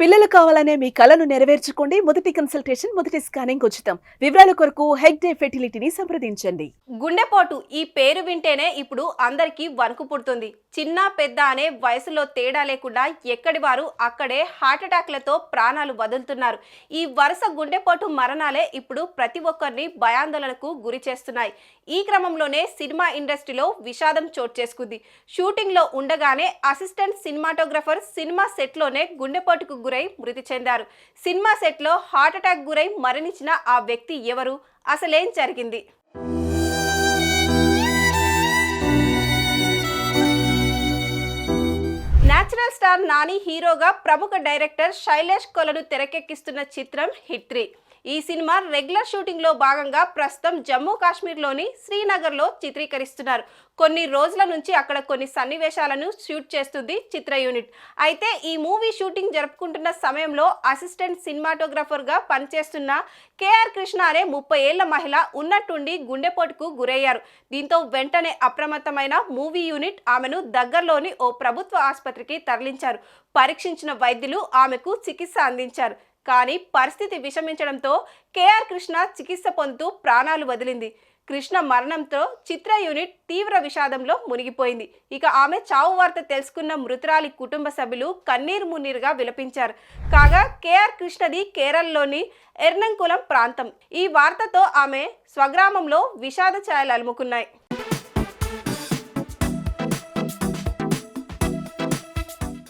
పిల్లలు కావాలనే మీ కలను నెరవేర్చుకోండి. మొదటి కన్సల్టేషన్ మొదటి స్కానింగ్ ఉచితం. వివరాల కొరకు హెగ్డే ఫెర్టిలిటీని సంప్రదించండి. గుండెపోటు ఈ పేరు వింటేనే ఇప్పుడు అందరికీ వణుకు పుడుతుంది. చిన్న పెద్ద అనే వయసులో తేడా లేకుండా ఎక్కడి వారు అక్కడే హార్ట్అటాక్లతో ప్రాణాలు వదులుతున్నారు. ఈ వరుస గుండెపోటు మరణాలే ఇప్పుడు ప్రతి ఒక్కరిని భయాందోళనకు గురి చేస్తున్నాయి. ఈ క్రమంలోనే సినిమా ఇండస్ట్రీలో విషాదం చోటు చేసుకుంది. షూటింగ్లో ఉండగానే అసిస్టెంట్ సినిమాటోగ్రఫర్ సినిమా సెట్లోనే గుండెపోటుకు గురై మృతి చెందారు. సినిమా సెట్లో హార్ట్అటాక్ గురై మరణించిన ఆ వ్యక్తి ఎవరు? అసలేం జరిగింది? నేచురల్ స్టార్ నాని హీరోగా ప్రముఖ డైరెక్టర్ శైలేష్ కొలను తెరకెక్కిస్తున్న చిత్రం హిట్ త్రీ. ఈ సినిమా రెగ్యులర్ షూటింగ్లో భాగంగా ప్రస్తుతం జమ్మూ కాశ్మీర్లోని శ్రీనగర్లో చిత్రీకరిస్తున్నారు. కొన్ని రోజుల నుంచి అక్కడ కొన్ని సన్నివేశాలను షూట్ చేస్తుంది చిత్ర యూనిట్. అయితే ఈ మూవీ షూటింగ్ జరుపుకుంటున్న సమయంలో అసిస్టెంట్ సినిమాటోగ్రాఫర్గా పనిచేస్తున్న కేఆర్ కృష్ణ అనే ముప్పై ఏళ్ళ మహిళ ఉన్నట్టుండి గుండెపోటుకు గురయ్యారు. దీంతో వెంటనే అప్రమత్తమైన మూవీ యూనిట్ ఆమెను దగ్గరలోని ఓ ప్రభుత్వ ఆసుపత్రికి తరలించారు. పరీక్షించిన వైద్యులు ఆమెకు చికిత్స అందించారు. కానీ పరిస్థితి విషమించడంతో కేఆర్ కృష్ణ చికిత్స పొందుతూ ప్రాణాలు వదిలింది. కృష్ణ మరణంతో చిత్ర యూనిట్ తీవ్ర విషాదంలో మునిగిపోయింది. ఇక ఆమె చావు వార్త తెలుసుకున్న మృతురాలి కుటుంబ సభ్యులు కన్నీరు మున్నీరుగా విలపించారు. కాగా కేఆర్ కృష్ణది కేరళలోని ఎర్నంకులం ప్రాంతం. ఈ వార్తతో ఆమె స్వగ్రామంలో విషాద ఛాయలు అలుముకున్నాయి.